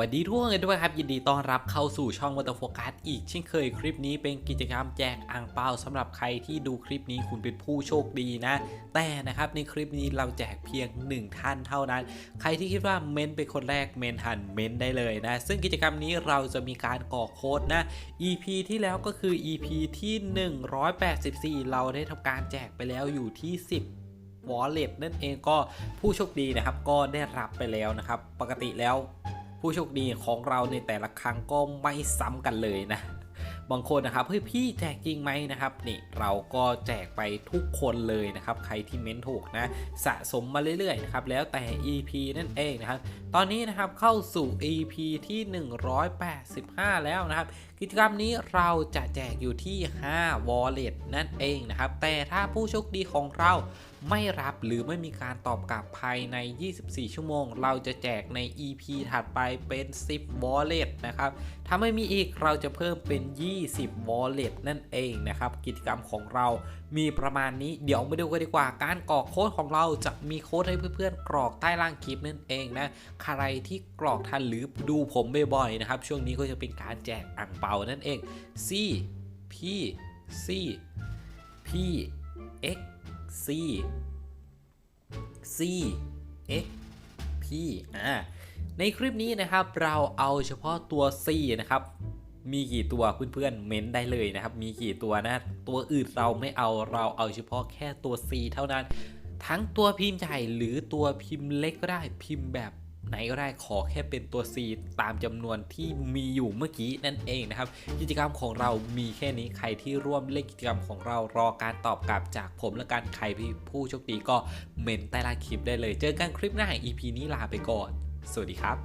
วัสดีทุกคนด้วยครับ ยินดีต้อนรับเข้าสู่ช่องวัตโฟกัสอีกเช่นเคยคลิปนี้เป็นกิจกรรมแจกอ่างเปาสำหรับใครที่ดูคลิปนี้คุณเป็นผู้โชคดีนะ แต่นะครับในคลิปนี้เราแจกเพียง 1 ท่านเท่านั้น ใครที่คิดว่าเม้นเป็นคนแรกเมนทันเมนได้เลยนะ ซึ่งกิจกรรมนี้เราจะมีการกรอโค้ดนะ EP ที่แล้วก็คือ EP ที่ 184 เราได้ทำการแจกไปแล้วอยู่ที่ 10 Wallet นั่นเองก็ผู้โชคดีนะครับก็ได้รับไปแล้วนะครับ ปกติแล้ว ผู้โชคดีของเราในแต่ละครั้งก็ไม่ซ้ำกันเลยนะบางคนนะครับเฮ้ยพี่แจกจริงไหมนะครับนี่เราก็แจกไปทุกคนเลยนะครับ ใครที่เม้นถูกนะสะสมมาเรื่อยๆนะครับแล้วแต่ EP นั่นเองนะครับ ตอนนี้นะครับเข้าสู่ EP ที่ 185 แล้วนะครับกิจกรรมนี้เราจะแจกอยู่ที่ 5 Wallet นั่นเองนะครับ แต่ถ้าผู้โชคดีของเราไม่รับหรือไม่มีการตอบกลับภายใน 24 ชั่วโมง เราจะแจกใน EP ถัดไปเป็น 10 Wallet นะครับ ถ้าไม่มีอีกเราจะเพิ่มเป็น 20 Wallet นั่นเองนะครับ กิจกรรมของเรามีประมาณนี้ เดี๋ยวมาดูกันดีกว่า การกรอกโค้ดของเราจะมีโค้ดให้เพื่อนๆ กรอกใต้ล่างคลิปนั่นเองนะ ใครที่กรอกทันหรือดูผมบ่อยๆ นะครับ ช่วงนี้ก็จะเป็นการแจกอ่างเปานั่นเอง C P C P X C C X P อ่าในคลิปนี้นะครับเราเอาเฉพาะตัว C นะครับ มีกี่ตัวเพื่อนๆเม้นได้เลยนะครับ มีกี่ตัวนะ ตัวอื่นเราไม่เอาเราเอาเฉพาะแค่ตัว C เท่านั้น ทั้งตัวพิมพ์ใหญ่หรือตัวพิมพ์เล็กก็ได้พิมพ์แบบ ไหนก็ได้ขอแค่เป็นตัว C ตามจำนวนที่มีอยู่เมื่อกี้นั่นเองนะครับ กิจกรรมของเรามีแค่นี้ใครที่ร่วมเล่นกิจกรรมของเรารอการตอบกลับจากผมและกันใครผู้โชคดีก็เมนใต้ล่างคลิปได้เลย เจอกันคลิปหน้า EP นี้ลาไปก่อน สวัสดีครับ